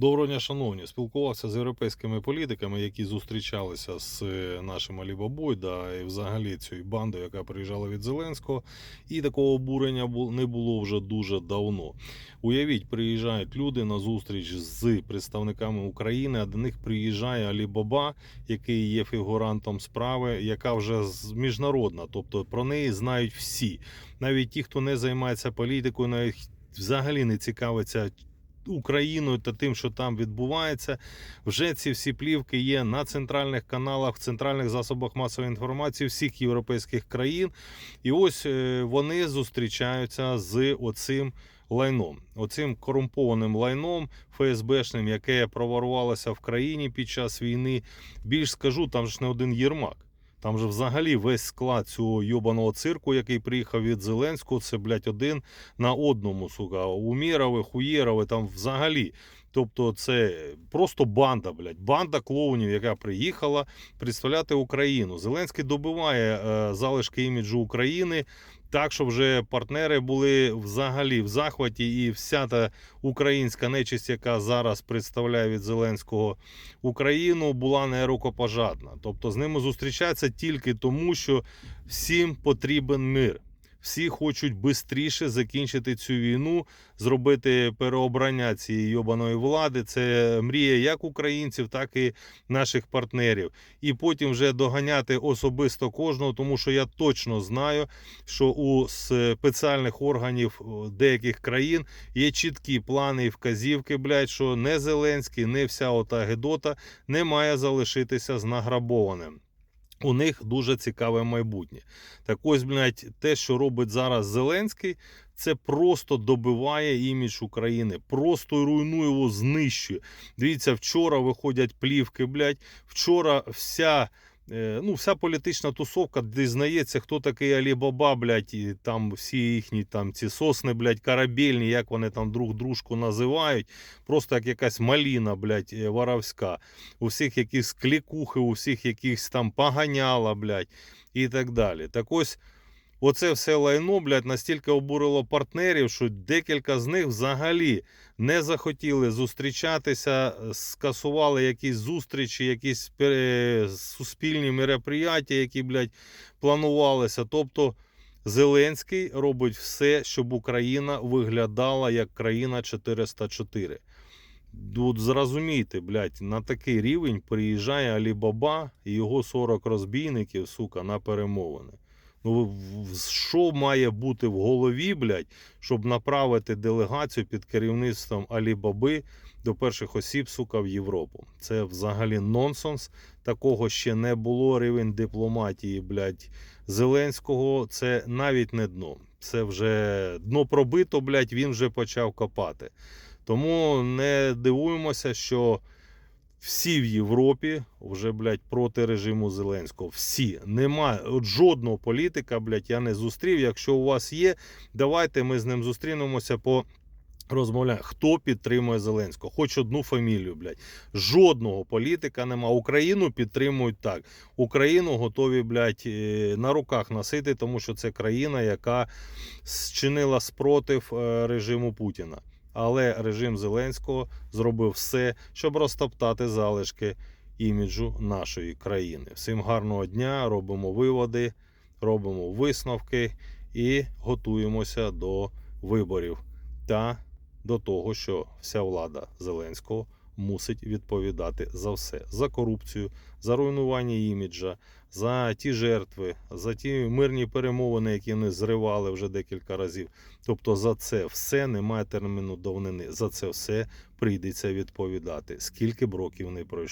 Доброго дня, шановні. Спілкувався з європейськими політиками, які зустрічалися з е, нашим Алібабой, да, і взагалі цією бандою, яка приїжджала від Зеленського. І такого обурення бу- не було вже дуже давно. Уявіть, приїжджають люди на зустріч з представниками України, а до них приїжджає Алібаба, який є фігурантом справи, яка вже міжнародна, тобто про неї знають всі. Навіть ті, хто не займається політикою, навіть взагалі не цікавиться Україною та тим, що там відбувається. Вже ці всі плівки є на центральних каналах, в центральних засобах масової інформації всіх європейських країн. І ось е, вони зустрічаються з оцим лайном, оцим корумпованим лайном ФСБшним, яке проворувалося в країні під час війни. Більш скажу, там ж не один Єрмак. Там же взагалі весь склад цього йобаного цирку, який приїхав від Зеленського, це, блядь, один на одному, сука. Умірови, хуєрови, там взагалі. Тобто це просто банда, блядь, банда клоунів, яка приїхала представляти Україну. Зеленський добиває е, залишки іміджу України так, щоб вже партнери були взагалі в захваті, і вся та українська нечисть, яка зараз представляє від Зеленського Україну, була не рукопожатна. Тобто з ними зустрічаються тільки тому, що всім потрібен мир. Всі хочуть швидше закінчити цю війну, зробити переобрання цієї йобаної влади. Це мрія як українців, так і наших партнерів. І потім вже доганяти особисто кожного, тому що я точно знаю, що у спеціальних органів деяких країн є чіткі плани і вказівки, блядь, що не Зеленський, не вся ота Гедота не має залишитися знаграбованим. У них дуже цікаве майбутнє. Так ось, блядь, те, що робить зараз Зеленський, це просто добиває імідж України, просто руйнує його, знищує. Дивіться, вчора виходять плівки, блядь. Вчора вся. Е, Ну, вся політична тусовка дізнається, хто такий Алібаба, блядь, і там всі їхні там ці сосни, блядь, корабельні, як вони там друг дружку називають. Просто як якась маліна, блядь, е, воровська. У всіх якісь клікухи, у всіх якісь там поганяла, блядь, і так далі. Так ось. Оце все лайно, блядь, настільки обурило партнерів, що декілька з них взагалі не захотіли зустрічатися, скасували якісь зустрічі, якісь суспільні мероприятия, які, блядь, планувалися. Тобто Зеленський робить все, щоб Україна виглядала як країна 404. Тут зрозумійте, блядь, на такий рівень приїжджає Алібаба і його 40 розбійників, сука, на перемовини. Ну, що має бути в голові, блядь, щоб направити делегацію під керівництвом Алібаби до перших осіб, сука, в Європу? Це взагалі нонсенс. Такого ще не було. Рівень дипломатії, блядь, Зеленського. Це навіть не дно. Це вже дно пробито, блядь, він вже почав копати. Тому не дивуємося, що всі в Європі вже, блядь, проти режиму Зеленського. Всі. Немає от жодного політика, блядь, я не зустрів. Якщо у вас є, давайте ми з ним зустрінемося по. Розмовляємо, хто підтримує Зеленського, хоч одну фамілію, блядь. Жодного політика нема. Україну підтримують так. Україну готові, блядь, е, на руках носити, тому що це країна, яка зчинила спротив е, режиму Путіна. Але режим Зеленського зробив все, щоб розтоптати залишки іміджу нашої країни. Всім гарного дня, робимо виводи, робимо висновки і готуємося до виборів та до того, що вся влада Зеленського мусить відповідати за все: за корупцію, за руйнування іміджа, за ті жертви, за ті мирні перемовини, які вони зривали вже декілька разів. Тобто за це все немає терміну давнини. За це все прийдеться відповідати. Скільки б років не пройшло.